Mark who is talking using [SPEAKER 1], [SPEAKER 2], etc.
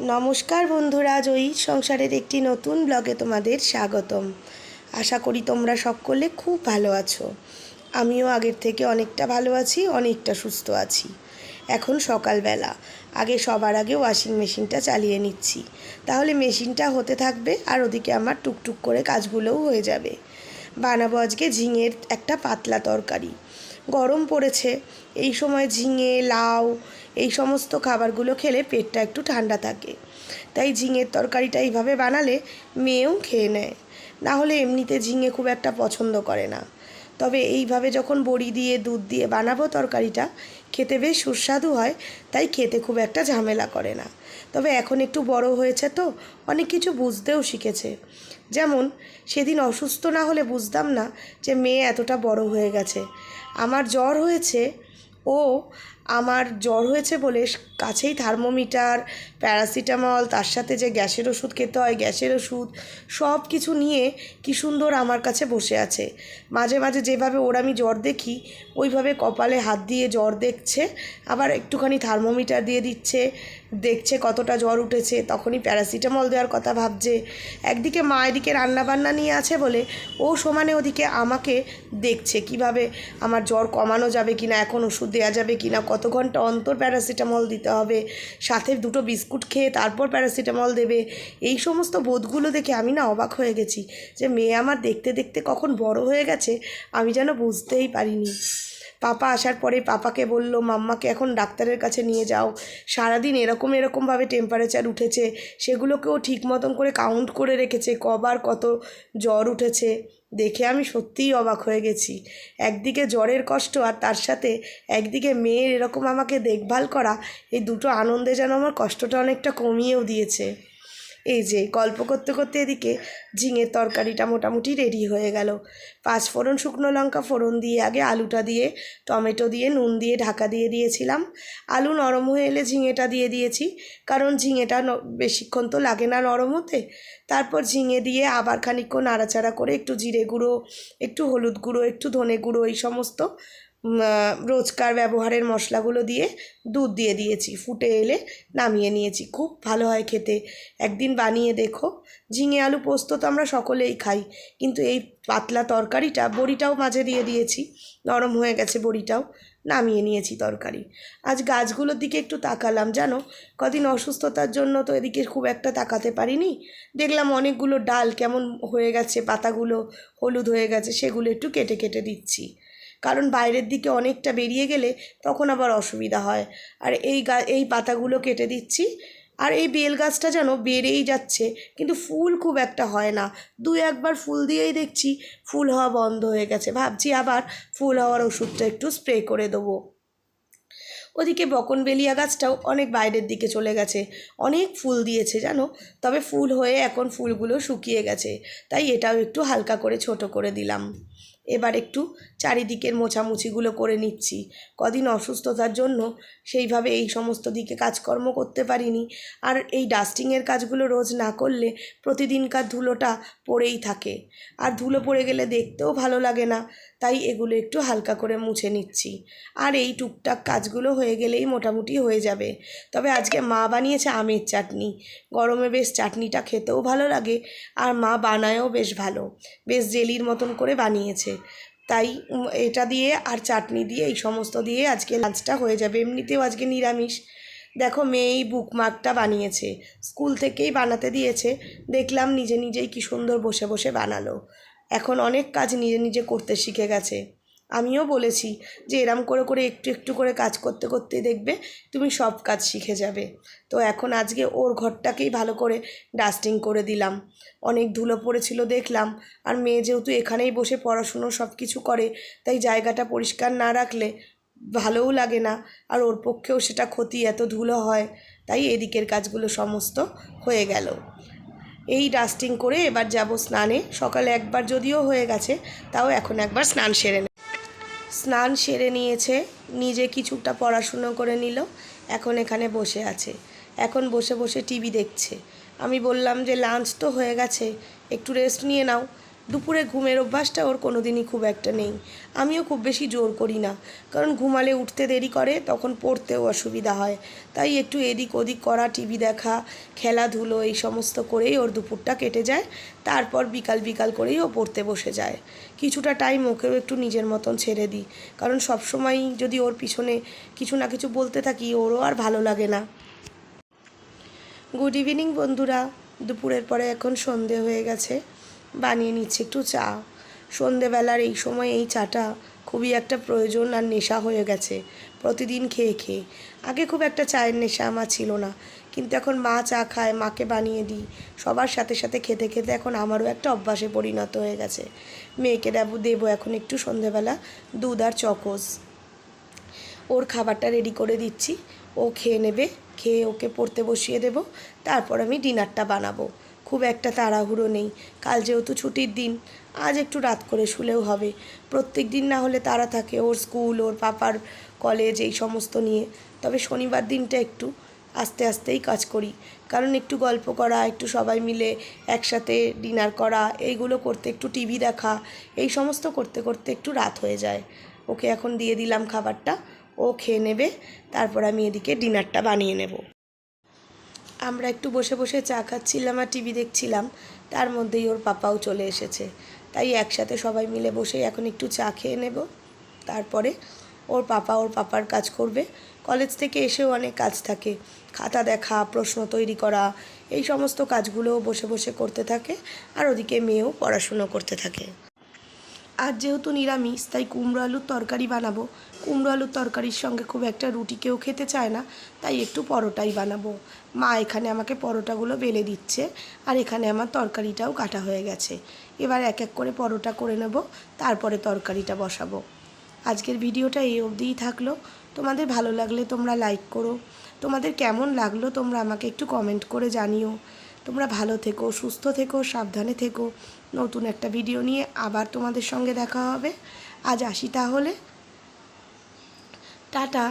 [SPEAKER 1] নমস্কার বন্ধুরা, জয়ী সংসারের একটি নতুন ব্লগে তোমাদের স্বাগতম। আশা করি তোমরা সকলে খুব ভালো আছো। আমিও আগের থেকে অনেকটা ভালো আছি, অনেকটা সুস্থ আছি। এখন সকালবেলা, আগে সবার আগে ওয়াশিং মেশিনটা চালিয়ে নিচ্ছি। তাহলে মেশিনটা হতে থাকবে আর ওদিকে আমার টুকটুক করে কাজগুলোও হয়ে যাবে। বানাবো আজকে ঝিঙের একটা পাতলা তরকারি। গরম পড়েছে, এই সময় ঝিঙে, লাউ এই সমস্ত খাবারগুলো খেলে পেটটা একটু ঠান্ডা থাকে। তাই ঝিঙের তরকারিটা এইভাবে বানালে মেয়েও খেয়ে নেয়। না হলে এমনিতে ঝিঙে খুব একটা পছন্দ করে না। তবে এইভাবে যখন বড়ি দিয়ে, দুধ দিয়ে বানাবো তরকারিটা, খেতে বেশ সুস্বাদু হয়, তাই খেতে খুব একটা ঝামেলা করে না। তবে এখন একটু বড় হয়েছে তো, অনেক কিছু বুঝতেও শিখেছে। যেমন, সেদিন অসুস্থ না হলে বুঝতাম না যে মেয়ে এতটা বড় হয়ে গেছে। আমার জ্বর হয়েছে, ও আমার জ্বর হয়েছে বলে কাছেই থার্মোমিটার, প্যারাসিটামল, তার সাথে যে গ্যাসের ওষুধ খেতে হয়, গ্যাসের ওষুধ, সব কিছু নিয়ে কি সুন্দর আমার কাছে বসে আছে। মাঝে মাঝে যেভাবে ওর আমি জ্বর দেখি, ওইভাবে কপালে হাত দিয়ে জ্বর দেখছে, আবার একটুখানি থার্মোমিটার দিয়ে দিচ্ছে দেখছে কতটা জ্বর উঠেছে, তখনই প্যারাসিটামল দেওয়ার কথা ভাবছে। একদিকে মা এদিকে রান্নাবান্না নিয়ে আছে বলে, ও সমানে ওদিকে আমাকে দেখছে, কীভাবে আমার জ্বর কমানো যাবে কি না এখন ওষুধ দেওয়া যাবে কি না কত ঘণ্টা অন্তর প্যারাসিটামল দিতে হবে, সাথে দুটো বিস্কুট খেয়ে তারপর প্যারাসিটামল দেবে। এই সমস্ত বোধগুলো দেখে আমি না অবাক হয়ে গেছি যে মেয়ে আমার দেখতে দেখতে কখন বড় হয়ে গেছে, আমি যেন বুঝতেই পারিনি। পাপা আসার পরে পাপাকে বলল, মাম্মাকে এখন ডাক্তারের কাছে নিয়ে যাও। সারাদিন এরকম এরকমভাবে টেম্পারেচার উঠেছে। সেগুলোকেও ঠিক মতন করে কাউন্ট করে রেখেছে। কবার কত জ্বর উঠেছে দেখে আমি সত্যিই অবাক হয়ে গেছি। একদিকে জ্বরের কষ্ট আর তার সাথে একদিকে মেয়ের এরকম আমাকে দেখভাল করা, এই দুটো আনন্দে যেন আমার কষ্টটা অনেকটা কমিয়েও দিয়েছে। এই যে গল্প করতে করতে এদিকে ঝিঙের তরকারিটা মোটামুটি রেডি হয়ে গেল। পাঁচ ফোড়ন শুকনো লঙ্কা ফোড়ন দিয়ে আগে আলুটা দিয়ে, টমেটো দিয়ে, নুন দিয়ে ঢাকা দিয়ে দিয়েছিলাম। আলু নরম হয়ে এলে ঝিঙেটা দিয়ে দিয়েছি, কারণ ঝিঙেটা বেশিক্ষণ তো লাগে না নরম হতে। তারপর ঝিঙে দিয়ে আবার খানিকক্ষণ নাড়াচাড়া করে একটু জিরে গুঁড়ো, একটু হলুদ গুঁড়ো, একটু ধনে গুঁড়ো, এই সমস্ত রোজকার ব্যবহারের মশলাগুলো দিয়ে দুধ দিয়ে দিয়েছি। ফুটে এলে নামিয়ে নিয়েছি। খুব ভালো হয় খেতে। একদিন বানিয়ে দেখো। ঝিঙে আলু পোস্ত তো আমরা সকলেই খাই। কিন্তু এই পাতলা তরকারিটা বড়িটাও মাঝে দিয়ে দিয়েছি। নরম হয়ে গেছে বড়িটাও। নামিয়ে নিয়েছি তরকারি। আজ গাছগুলোর দিকে একটু তাকালাম। জানো, কদিন অসুস্থতার জন্য তো এদিকে খুব একটা তাকাতে পারিনি। দেখলাম অনেকগুলো ডাল কেমন হয়ে গেছে, পাতাগুলো হলুদ হয়ে গেছে, সেগুলো একটু কেটে কেটে দিচ্ছি। কারণ বাইরের দিকে অনেকটা বেরিয়ে গেলে তখন আবার অসুবিধা হয়। আর এই গা, এই পাতাগুলো কেটে দিচ্ছি। আর এই বেল গাছটা যেন বেড়েই যাচ্ছে, কিন্তু ফুল খুব একটা হয় না। দু একবার ফুল দিয়েই দেখছি ফুল হওয়া বন্ধ হয়ে গেছে। ভাবছি আবার ফুল হওয়ার ওষুধটা একটু স্প্রে করে দেবো। ওদিকে বকনবেলিয়া গাছটাও অনেক বাইরের দিকে চলে গেছে। অনেক ফুল দিয়েছে জানো? তবে ফুল হয়ে এখন ফুলগুলো শুকিয়ে গেছে। তাই এটাও একটু হালকা করে ছোট করে দিলাম। এবার একটু চারিদিকের মোছামুছিগুলো করে নিচ্ছি। কদিন অসুস্থতার জন্য সেইভাবে এই সমস্ত দিকে কাজকর্ম করতে পারিনি। আর এই ডাস্টিংয়ের কাজগুলো রোজ না করলে প্রতিদিনকার ধুলোটা পড়েই থাকে। আর ধুলো পড়ে গেলে দেখতেও ভালো লাগে না, তাই এগুলো একটু হালকা করে মুছে নিচ্ছি। আর এই টুকটাক কাজগুলো হয়ে গেলেই মোটামুটি হয়ে যাবে। তবে আজকে মা বানিয়েছে আমের চাটনি। গরমে বেশ চাটনিটা খেতেও ভালো লাগে, আর মা বানায়ও বেশ ভালো। বেশ জেলির মতন করে বানিয়েছে। তাই এটা দিয়ে আর চাটনি দিয়ে, এই সমস্ত দিয়ে আজকে লাঞ্চটা হয়ে যাবে। এমনিতেও আজকে নিরামিষ। দেখো মেয়ে এই বুকমার্কটা বানিয়েছে। স্কুল থেকেই বানাতে দিয়েছে। দেখলাম নিজে নিজেই কি সুন্দর বসে বসে বানালো। এখন অনেক কাজ নিজে নিজে করতে শিখে গেছে। আমিও বলেছি যে এরম করে করে একটু একটু করে কাজ করতে করতে দেখবে তুমি সব কাজ শিখে যাবে। তো এখন আজকে ওর ঘরটাকেই ভালো করে ডাস্টিং করে দিলাম। অনেক ধুলো পড়েছিল দেখলাম। আর মেয়ে যেহেতু এখানেই বসে পড়াশুনো সব কিছু করে, তাই জায়গাটা পরিষ্কার না রাখলে ভালোও লাগে না। আর ওর পক্ষেও সেটা ক্ষতি, এত ধুলো হয়, তাই এদিকের কাজগুলো সমস্ত হয়ে গেল। এই ডাস্টিং করে এবার যাব স্নানে। সকালে একবার যদিও হয়ে গেছে, তাও এখন একবার স্নান সেরে স্নান সেরে নিয়েছে, নিজে কিছুটা পড়াশুনো করে নিল, এখন এখানে বসে আছে। এখন বসে বসে টিভি দেখছে। আমি বললাম যে, লাঞ্চ তো হয়ে গেছে, একটু রেস্ট নিয়ে নাও। দুপুরে ঘুমের অভ্যাসটা ওর কোনো দিনই খুব একটা নেই। আমিও খুব বেশি জোর করি না। কারণ ঘুমালে উঠতে দেরি করে, তখন পড়তেও অসুবিধা হয়। তাই একটু এদিক ওদিক করা, টিভি দেখা, খেলাধুলো এই সমস্ত করেই ওর দুপুরটা কেটে যায়। তারপর বিকাল বিকাল করেই ও পড়তে বসে যায়। কিছুটা টাইম ওকেও একটু নিজের মতন ছেড়ে দিই। কারণ সবসময় যদি ওর পিছনে কিছু না কিছু বলতে থাকি, ওরও আর ভালো লাগে না। গুড ইভিনিং বন্ধুরা। দুপুরের পরে এখন সন্ধে হয়ে গেছে। বানিয়ে নিচ্ছি, একটু চা। সন্ধেবেলার এই সময় এই চাটা খুবই একটা প্রয়োজন আর নেশা হয়ে গেছে, প্রতিদিন খেয়ে খেয়ে। আগে খুব একটা চায়ের নেশা আমার ছিল না, কিন্তু এখন মা চা খায়, মাকে বানিয়ে দিই, সবার সাথে সাথে খেতে খেতে এখন আমারও একটা অভ্যাসে পরিণত হয়ে গেছে। মেয়েকে দেবো দেবো এখন একটু সন্ধেবেলা দুধ আর চকোস। ওর খাবারটা রেডি করে দিচ্ছি, ও খেয়ে নেবে, খেয়ে ওকে পড়তে বসিয়ে দেব, তারপর আমি ডিনারটা বানাবো। খুব একটা তাড়াহুড়ো নেই। কাল যেহেতু ছুটির দিন, আজ একটু রাত করে শুলেও হবে। প্রত্যেক দিন না হলে তারা থাকে, ওর স্কুল, ওর পাপার কলেজ, এই সমস্ত নিয়ে। তবে শনিবার দিনটা একটু আস্তে আস্তেই কাজ করি। কারণ একটু গল্প করা, একটু সবাই মিলে একসাথে ডিনার করা, এইগুলো করতে একটু টিভি দেখা, এই সমস্ত করতে করতে একটু রাত হয়ে যায়। ওকে এখন দিয়ে দিলাম খাবারটা, ও খেয়ে নেবে, তারপর আমি এদিকে ডিনারটা বানিয়ে নেব। আমরা একটু বসে বসে চা খাচ্ছিলাম আর টিভি দেখছিলাম। তার মধ্যেই ওর পাপাও চলে এসেছে। তাই একসাথে সবাই মিলে বসে এখন একটু চা খেয়ে নেব। তারপরে ওর পাপা ওর পাপার কাজ করবে। কলেজ থেকে এসেও অনেক কাজ থাকে। খাতা দেখা, প্রশ্ন তৈরি করা, এই সমস্ত কাজগুলোও বসে বসে করতে থাকে আর ওদিকে মেয়েও পড়াশুনো করতে থাকে। আজ যেহেতু নিরামিষ, তাই কুমড়ো আলুর তরকারি বানাবো। কুমড়ো আলুর তরকারির সঙ্গে খুব একটা রুটি কেউ খেতে চায় না, তাই একটু পরোটাই বানাবো। মা এখানে আমাকে পরোটাগুলো বেলে দিচ্ছে আর এখানে আমার তরকারিটাও কাটা হয়ে গেছে। এবার এক এক করে পরোটা করে নেব, তারপরে তরকারিটা বসাবো। আজকের ভিডিওটা এই অবধিই থাকল। তোমাদের ভালো লাগলে তোমরা লাইক করো। তোমাদের কেমন লাগল তোমরা আমাকে একটু কমেন্ট করে জানিও। তোমরা ভালো থেকো, সুস্থ থেকো, সাবধানে থেকো। নতুন একটা ভিডিও নিয়ে আবার তোমাদের সঙ্গে দেখা হবে। আজ আসি তাহলে। টাটা।